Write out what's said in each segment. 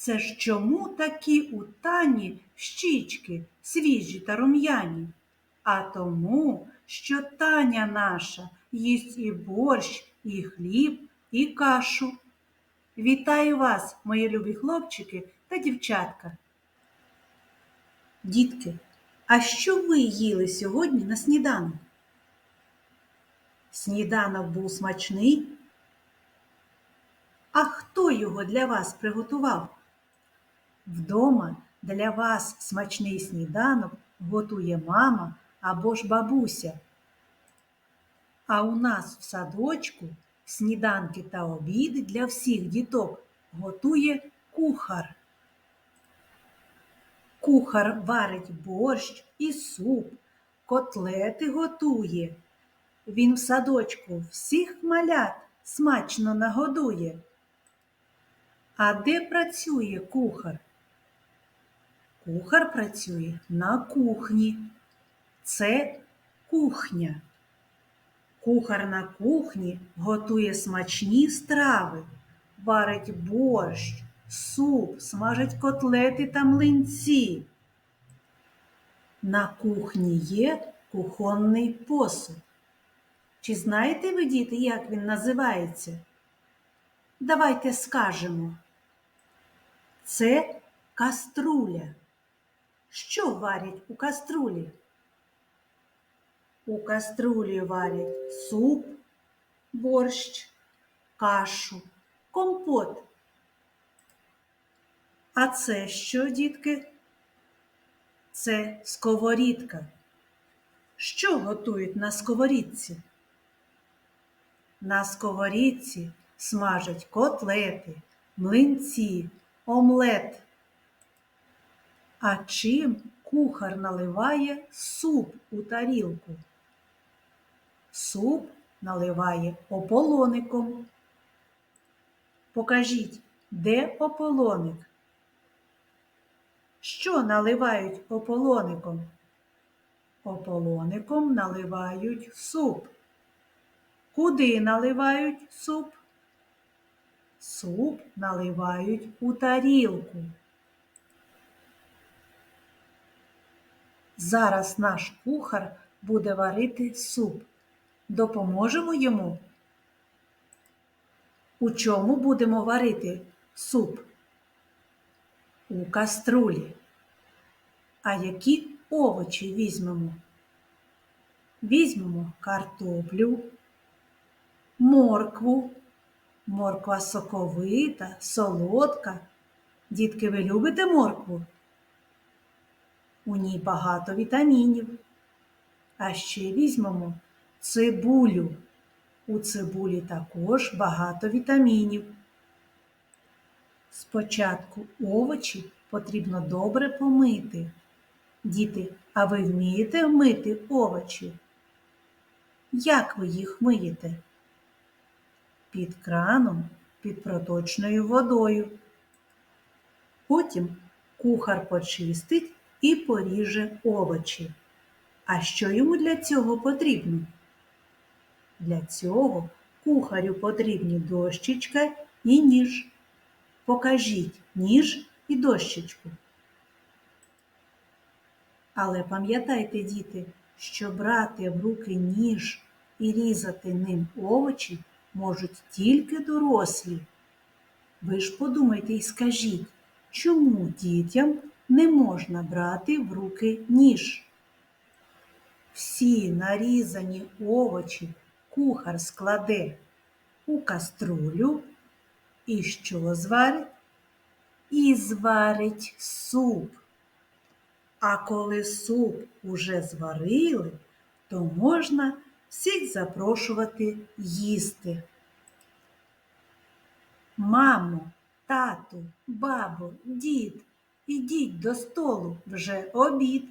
Це ж чому такі у тані щічки свіжі та рум'яні? А тому, що таня наша їсть і борщ, і хліб, і кашу. Вітаю вас, мої любі хлопчики та дівчатка. Дітки, а що ви їли сьогодні на сніданок? Сніданок був смачний. А хто його для вас приготував? Вдома для вас смачний сніданок готує мама або ж бабуся. А у нас в садочку сніданки та обіди для всіх діток готує кухар. Кухар варить борщ і суп, котлети готує. Він в садочку всіх малят смачно нагодує. А де працює кухар? Кухар працює на кухні. Це кухня. Кухар на кухні готує смачні страви, варить борщ, суп, смажить котлети та млинці. На кухні є кухонний посуд. Чи знаєте ви, діти, як він називається? Давайте скажемо. Це каструля. Що варять у каструлі? У каструлі варять суп, борщ, кашу, компот. А це що, дітки? Це сковорідка. Що готують на сковорідці? На сковорідці смажать котлети, млинці, омлет. А чим кухар наливає суп у тарілку? Суп наливає ополоником. Покажіть, де ополоник? Що наливають ополоником? Ополоником наливають суп. Куди наливають суп? Суп наливають у тарілку. Зараз наш кухар буде варити суп. Допоможемо йому? У чому будемо варити суп? У каструлі. А які овочі візьмемо? Візьмемо картоплю, моркву, морква соковита, солодка. Дітки, ви любите моркву? У ній багато вітамінів. А ще візьмемо цибулю. У цибулі також багато вітамінів. Спочатку овочі потрібно добре помити. Діти, а ви вмієте мити овочі? Як ви їх миєте? Під краном, під проточною водою. Потім кухар почистить і поріже овочі. А що йому для цього потрібно? Для цього кухарю потрібні дощечка і ніж. Покажіть ніж і дощечку. Але пам'ятайте, діти, що брати в руки ніж і різати ним овочі можуть тільки дорослі. Ви ж подумайте і скажіть, чому дітям не можна брати в руки ніж? Всі нарізані овочі кухар складе у каструлю і що зварить? І зварить суп. А коли суп уже зварили, то можна всіх запрошувати їсти. Мамо, тату, бабо, дід, ідіть до столу вже обід.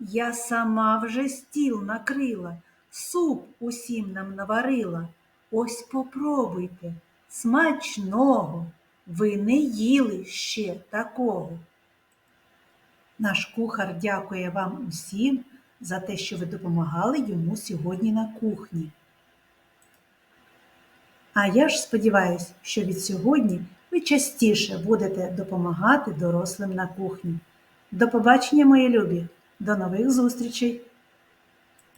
Я сама вже стіл накрила, суп усім нам наварила. Ось попробуйте, смачного, ви не їли ще такого. Наш кухар дякує вам усім за те, що ви допомагали йому сьогодні на кухні. А я ж сподіваюся, що від сьогодні ви частіше будете допомагати дорослим на кухні. До побачення, мої любі! До нових зустрічей!